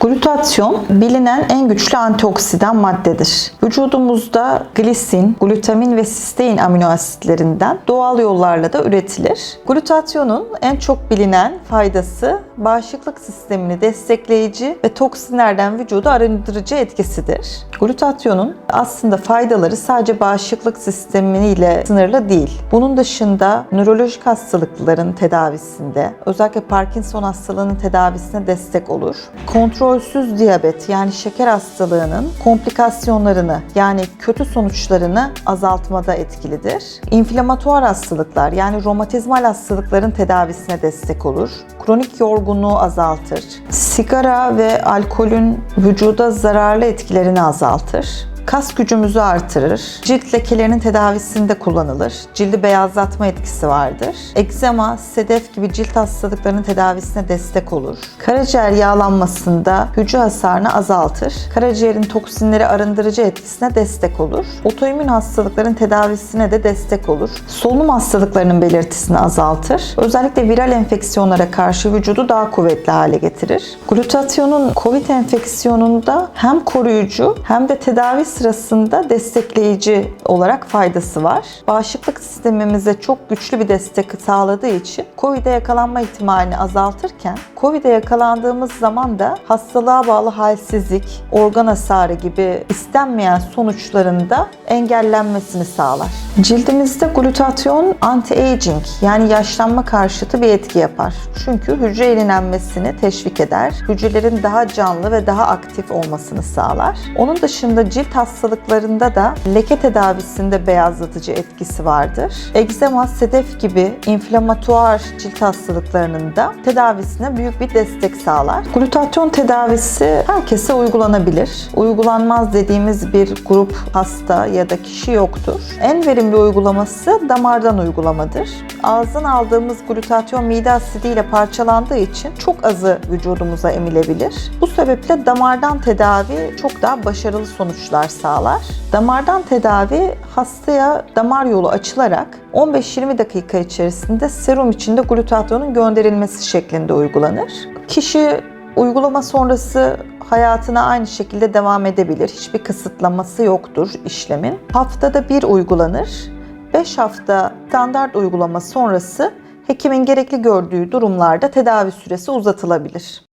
Glutatyon bilinen en güçlü antioksidan maddedir. Vücudumuzda glisin, glutamin ve sistein amino asitlerinden doğal yollarla da üretilir. Glutatyonun en çok bilinen faydası bağışıklık sistemini destekleyici ve toksinlerden vücudu arındırıcı etkisidir. Glutatyonun aslında faydaları sadece bağışıklık sistemiyle sınırlı değil. Bunun dışında nörolojik hastalıkların tedavisinde, özellikle Parkinson hastalığının tedavisine destek olur. Kontrolsüz diyabet yani şeker hastalığının komplikasyonlarını yani kötü sonuçlarını azaltmada etkilidir. İnflamatuar hastalıklar yani romatizmal hastalıkların tedavisine destek olur. Kronik yorgunluğu azaltır. Sigara ve alkolün vücuda zararlı etkilerini azaltır. Kas gücümüzü artırır. Cilt lekelerinin tedavisinde kullanılır. Cildi beyazlatma etkisi vardır. Egzema, sedef gibi cilt hastalıklarının tedavisine destek olur. Karaciğer yağlanmasında hücre hasarını azaltır. Karaciğerin toksinleri arındırıcı etkisine destek olur. Otoimmün hastalıkların tedavisine de destek olur. Solunum hastalıklarının belirtisini azaltır. Özellikle viral enfeksiyonlara karşı vücudu daha kuvvetli hale getirir. Glutatyonun COVID enfeksiyonunda hem koruyucu hem de tedavi sırasında destekleyici olarak faydası var. Bağışıklık sistemimize çok güçlü bir destek sağladığı için COVID'e yakalanma ihtimalini azaltırken COVID'e yakalandığımız zaman da hastalığa bağlı halsizlik, organ hasarı gibi istenmeyen sonuçlarında engellenmesini sağlar. Cildimizde glutatyon anti-aging yani yaşlanma karşıtı bir etki yapar. Çünkü hücre yenilenmesini teşvik eder. Hücrelerin daha canlı ve daha aktif olmasını sağlar. Onun dışında cilt hastalıklarında da leke tedavisinde beyazlatıcı etkisi vardır. Egzema, sedef gibi inflamatuar cilt hastalıklarının da tedavisine büyük bir destek sağlar. Glutatyon tedavisi herkese uygulanabilir. Uygulanmaz dediğimiz bir grup hasta ya da kişi yoktur. En verimli uygulaması damardan uygulamadır. Ağızdan aldığımız glutatyon mide asidiyle parçalandığı için çok azı vücudumuza emilebilir. Bu sebeple damardan tedavi çok daha başarılı sonuçlar sağlar. Damardan tedavi hastaya damar yolu açılarak 15-20 dakika içerisinde serum içinde glutatyonun gönderilmesi şeklinde uygulanır. Kişi uygulama sonrası hayatına aynı şekilde devam edebilir. Hiçbir kısıtlaması yoktur işlemin. Haftada bir uygulanır. 5 hafta standart uygulama sonrası hekimin gerekli gördüğü durumlarda tedavi süresi uzatılabilir.